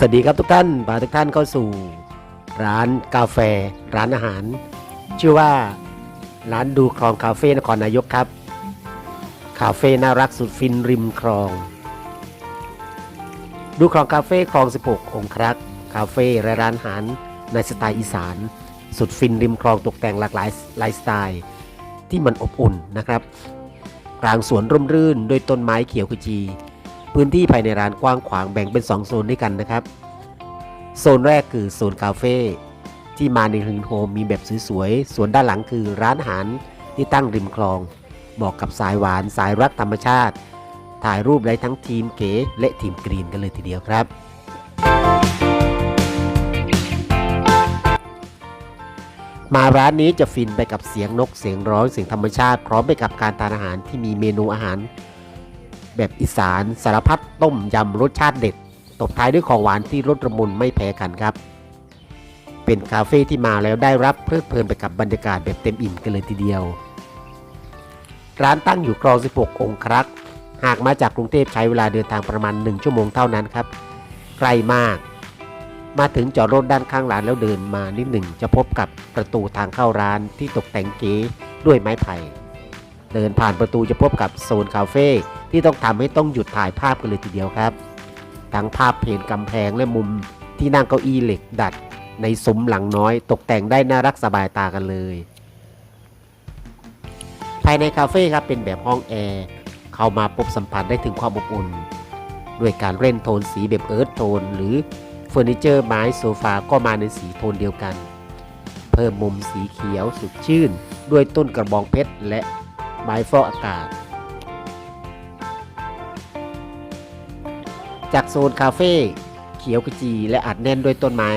สวัสดีครับทุกท่านพาทุกท่านเข้าสู่ ร้านกาแฟ ร้านอาหาร ชื่อว่าร้านดูคลองคาเฟ่นครนายกครับ คาเฟ่น่ารักสุดฟินริมคลอง ดูคลองคาเฟ่คลอง 16 องครักษ์คาเฟ่และร้านอาหารในสไตล์อีสาน สุดฟินริมคลองตกแต่งหลากหลายไลฟ์สไตล์ ที่มันอบอุ่นนะครับ กลางสวนร่มรื่นด้วยต้นไม้เขียวขจี พื้นที่ภายในร้านกว้างขวางแบ่งเป็น 2 โซนด้วยกันนะครับ โซนแรกคือโซนคาเฟ่ที่มาในฮินโฮมมีแบบสวยๆ ส่วนด้านหลังคือร้านอาหารที่ตั้งริมคลอง เหมาะกับสายหวานสายรักธรรมชาติ ถ่ายรูปได้ทั้งทีมเก๋และทีมกรีนกันเลยทีเดียวครับ มาร้านนี้จะฟินไปกับเสียงนกเสียงร้องเสียงธรรมชาติ พร้อมไปกับการทานอาหารที่มีเมนูอาหาร แบบอีสานสารพัดต้มยำรสชาติเด็ด ตบท้ายด้วยของหวานที่รสระมุนไม่แพ้กันครับ เป็นคาเฟ่ที่มาแล้วได้รับเพลิดเพลินไปกับบรรยากาศแบบเต็มอิ่มกันเลยทีเดียว ร้านตั้งอยู่คลอง 16 องครักษ์หากมาจากกรุงเทพใช้เวลาเดินทางประมาณ 1 ชั่วโมงเท่านั้นครับใกล้มาก มาถึงจอดรถด้านข้างร้านแล้วเดินมานิดหนึ่งจะพบกับประตูทางเข้าร้านที่ตกแต่งเก๋ด้วยไม้ไผ่ เดินผ่านประตูจะพบกับโซนคาเฟ่ที่ต้องทำให้ต้องหยุดถ่ายภาพกันเลยทีเดียวครับ ทั้งภาพเพนกำแพงและมุมที่นั่งเก้าอี้เหล็กดัด ในซุ้มหลังน้อยตกแต่งได้น่ารักสบายตากันเลย ภายในคาเฟ่ครับเป็นแบบห้องแอร์เข้ามาพบสัมผัสได้ถึงความอบอุ่นด้วยการเล่นโทนสีแบบเอิร์ธโทน หรือเฟอร์นิเจอร์ไม้โซฟาก็มาในสีโทนเดียวกัน เพิ่มมุมสีเขียวสุดชื่น ด้วยต้นกระบองเพชรและ ไม้ฟอกอากาศ จากโซนคาเฟ่เขียวขจีและอัดแน่นด้วยต้นไม้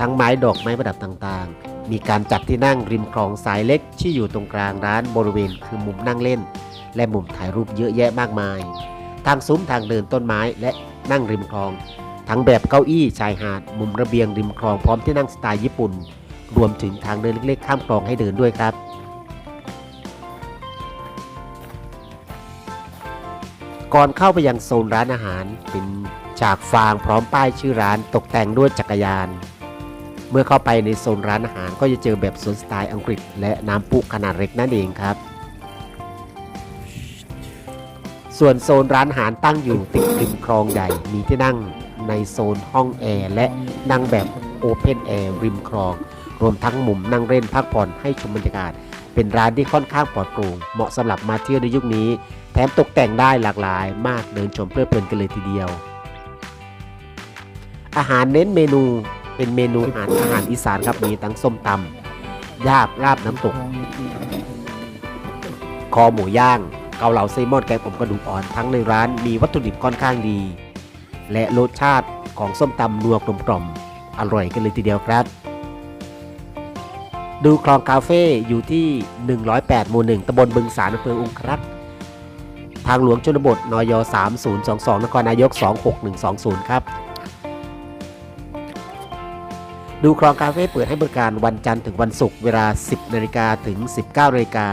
ทั้งไม้ดอกไม้ประดับต่างๆ มีการจัดที่นั่งริมคลองสายเล็กที่อยู่ตรงกลางร้านบริเวณคือมุมนั่งเล่น และมุมถ่ายรูปเยอะแยะมากมาย ทางซุ้มทางเดินต้นไม้และนั่งริมคลอง ทั้งแบบเก้าอี้ชายหาด มุมระเบียงริมคลองพร้อมที่นั่งสไตล์ญี่ปุ่น รวมถึงทางเดินเล็กๆ ข้ามคลองให้เดินด้วยครับ ก่อนเข้าไปยังโซนร้านอาหาร เป็นฉากฟางพร้อมป้ายชื่อร้านตกแต่งด้วยจักรยาน เมื่อเข้าไปในโซนร้านอาหารก็จะเจอแบบสวนสไตล์อังกฤษ และน้ำพุขนาดเล็กนั่นเองครับ ส่วนโซนร้านอาหารตั้งอยู่ติดริมคลองใหญ่ มีที่นั่งในโซนห้องแอร์และนั่งแบบโอเพนแอร์ริมคลอง รวมทั้งมุมนั่งเล่นพักผ่อนให้ชมบรรยากาศ เป็นร้านที่ค่อนข้างปลอดโปร่งเหมาะสำหรับมาเที่ยวในยุคนี้ แถมตกแต่งได้หลากหลายมากเดินชมเพลิดเพลินกันเลยทีเดียว อาหารเน้นเมนูเป็นเมนูอาหารอาหารอีสานครับมีทั้งส้มตำยาบลาบน้ำตก คอหมูย่าง เกาเหลาไซมอนแกงผมกระดูกอ่อนทั้งในร้านมีวัตถุดิบค่อนข้างดี และรสชาติของส้มตำนัวกลมกล่อมอร่อยกันเลยทีเดียวครับ ดูคลองคาเฟ่อยู่ที่ 108 หมู่ 1ตำบลบึงสารอำเภอองครักษ์ ทางหลวงชนบทนย3022นครนายก 26120 ครับ ดูคลองคาเฟ่เปิดให้บริการวันจันทร์ถึงวันศุกร์เวลา 10นาฬิกาถึง 19นาฬิกา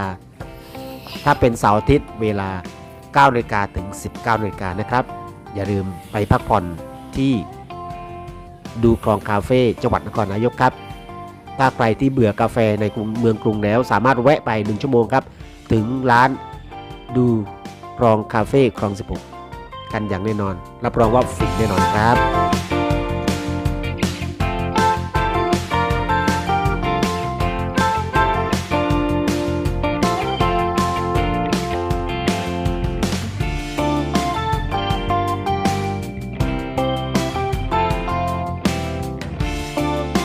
ถ้าเป็นเสาร์อาทิตย์เวลา9นาฬิกาถึง 19นาฬิกานะครับ อย่าลืมไปพักผ่อนที่ดูคลองคาเฟ่จังหวัดนครนายกครับ ถ้าใครที่เบื่อกาแฟในเมืองกรุงแล้ว สามารถแวะไป 1 ชั่วโมงครับ ถึงร้านดู คลองคาเฟ่คลอง 16 กันอย่างแน่นอน รับรองว่าฟินแน่นอนครับ